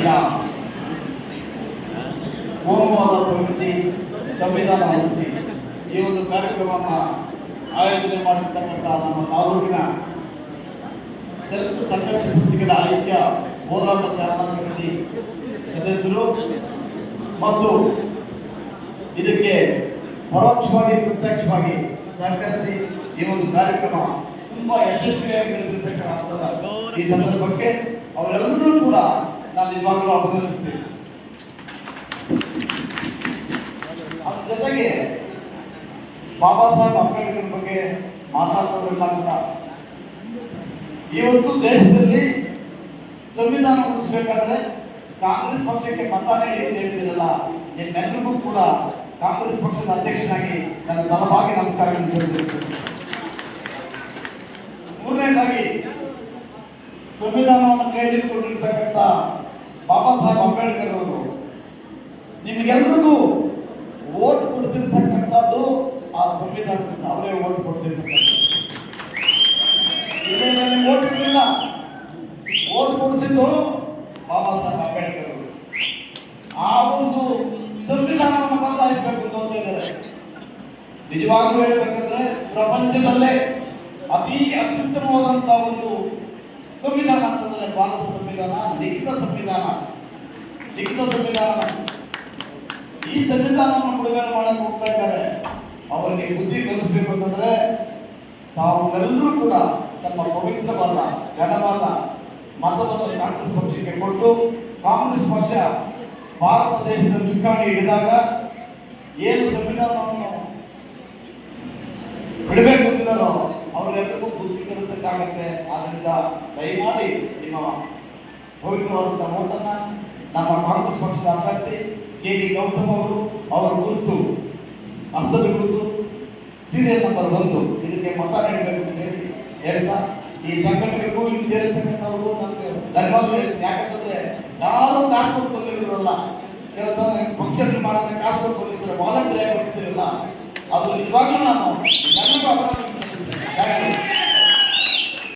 ದಿನ ಹೋಮವಾದ ತೊಲಗಿಸಿ ಸಂವಿಧಾನ ಉಳಿಸಿ ಈ ಒಂದು ಕಾರ್ಯಕ್ರಮವನ್ನು ಆಯೋಜನೆ ಮಾಡಿರ್ತಕ್ಕಂಥ ನಮ್ಮ ತಾಲೂಕಿನ ದಲಿತ ಸಂಘರ್ಷ ಸಮಿತಿಗಳ ಐಕ್ಯ ಹೋರಾಟ ಚಾಲನಾ ಸಮಿತಿ ಸದಸ್ಯರು ಮತ್ತು ಇದಕ್ಕೆ ಪರೋಕ್ಷವಾಗಿ, ಪ್ರತ್ಯಕ್ಷವಾಗಿ ಸಹಕರಿಸಿ ಈ ಒಂದು ಕಾರ್ಯಕ್ರಮ ತುಂಬಾ ಯಶಸ್ವಿಯಾಗಿ ನಡೆದಿರ್ತಕ್ಕಂಥ ಈ ಸಂದರ್ಭಕ್ಕೆ ಅವರೆಲ್ಲರೂ ಕೂಡ ನಾನು ಇವಾಗಲೂ ಅಭಿನಂದಿಸ್ತೀನಿ. ಅದ್ರ ಜೊತೆಗೆ ಬಾಬಾ ಸಾಹೇಬ್ ಅಂಬೇಡ್ಕರ್ ಬಗ್ಗೆ ಮಾತಾಡೋರೆಲ್ಲ ಕೂಡ ಇವತ್ತು ದೇಶದಲ್ಲಿ ಸಂವಿಧಾನ ಉಳಿಸ್ಬೇಕಾದ್ರೆ ಕಾಂಗ್ರೆಸ್ ಪಕ್ಷಕ್ಕೆ ಮತ ನೀಡಿ ಅಂತ ಹೇಳಿದಿರಲ್ಲ ನಿಮ್ಮೆಲ್ಲರಿಗೂ ಕೂಡ ಕಾಂಗ್ರೆಸ್ ಪಕ್ಷದ ಅಧ್ಯಕ್ಷನಾಗಿ ನನ್ನ ತಲಭಾಗಿ ನಮಸ್ಕಾರ ಮೂರನೇದಾಗಿ, ಸಂವಿಧಾನವನ್ನು ಕೈಲಿಟ್ಟುಕೊಂಡಿರ್ತಕ್ಕಂಥ ಬಾಬಾ ಸಾಹೇಬ್ ಅಂಬೇಡ್ಕರ್ ಅವರು. ನಿಮ್ಗೆಲ್ರಿಗೂ ಓಟ್ ಕೊಡಿಸಿರ್ತಕ್ಕಂಥದ್ದು ಆ ಸಂವಿಧಾನದಿಂದ. ಅವರೇ ಓಟ್ ಕೊಡಿಸಿರ್ತಕ್ಕಂಥದ್ದು. ಓಟ್ ಇಲ್ಲ ಓಟ್ ಕೊಡಿಸಿದ್ದು ಬಾಬಾ ಸಾಹೇಬ್ ಅಂಬೇಡ್ಕರ್ ಅವರು. ಆ ಒಂದು ಸಂವಿಧಾನವನ್ನು ಬದಲಾಯಿಸಬೇಕು ಅಂತ ಇದ್ದಾರೆ ನಿಜವಾಗ್ಲೂ ಹೇಳ್ಬೇಕಂದ್ರೆ ಪ್ರಪಂಚದಲ್ಲೇ ಅತಿ ಅತ್ಯುತ್ತಮವಾದಂತಹ ಒಂದು ಸಂವಿಧಾನ ಅಂತಂದ್ರೆ ಭಾರತ ಸಂವಿಧಾನ ಲಿಖಿತ ಸಂವಿಧಾನ ಲಿಖಿತ ಸಂವಿಧಾನ. ಈ ಸಂವಿಧಾನವನ್ನು ಬಿಡುಗಡೆ ಮಾಡಕ್ಕೆ ಹೋಗ್ತಾ ಇದ್ದಾರೆ. ಅವರಿಗೆ ಬುದ್ಧಿ ಕಲಿಸ್ಬೇಕು ಅಂತಂದ್ರೆ ತಾವೆಲ್ಲರೂ ಕೂಡ ತಮ್ಮ ಪವಿತ್ರವಾದ, ಘನವಾದ ಮತವನ್ನು ಕಾಂಗ್ರೆಸ್ ಪಕ್ಷಕ್ಕೆ ಕೊಟ್ಟು, ಕಾಂಗ್ರೆಸ್ ಪಕ್ಷ ಭಾರತ ದೇಶದ ಚುಕ್ಕಾಣಿ ಹಿಡಿದಾಗ ಏನು ಸಂವಿಧಾನವನ್ನು ಬಿಡಬೇಕು ಅಂತಿದ್ದಾರೋ ಅವರೆಲ್ಲರಿಗೂ ಬುದ್ಧಿ ಕಲಿಸಕ್ಕಾಗತ್ತೆ. ಆದ್ರಿಂದ ದಯಮಾಡಿ ನಿಮ್ಮ ಪವಿತ್ರವಾದಂಥ ಓಟನ್ನ ನಮ್ಮ ಕಾಂಗ್ರೆಸ್ ಪಕ್ಷದ ಅಭ್ಯರ್ಥಿ ಕೆ ವಿ ಗೌತಮ್ ಅವರು, ಅವರ ಗುರುತು ಅರ್ಥದ ಗುರುತು ಸೀರಿಯಲ್ ನಂಬರ್ ಒಂದು. ಇದಕ್ಕೆ ಮತ ನೀಡಬೇಕು ಅಂತ ಹೇಳಿ ಹೇಳ್ತಾ, ಈ ಸಂಘಟನೆಗೂ ಇಲ್ಲಿ ಸೇರಿರ್ತಕ್ಕಂಥವ್ರು ನಮಗೆ ಧನ್ಯವಾದ ಹೇಳ್ತೀನಿ ಯಾಕಂತಂದ್ರೆ ಯಾರು ಕಾಸು ಕೊಟ್ಟು ಬಂದಿರೋಲ್ಲ ಕೆಲಸ ಫಂಕ್ಷನ್ ಮಾಡೋದ್ರೆ ಕಾಸು ಕೊಟ್ಟು ಬಂದಿರ್ತಾರೆ ವಾಲಂಟಿಯರ್ ಆಗಿ ಬಂದಿರಲ್ಲ ಅದು ನಿಜವಾಗ್ಲೂ ನಾನು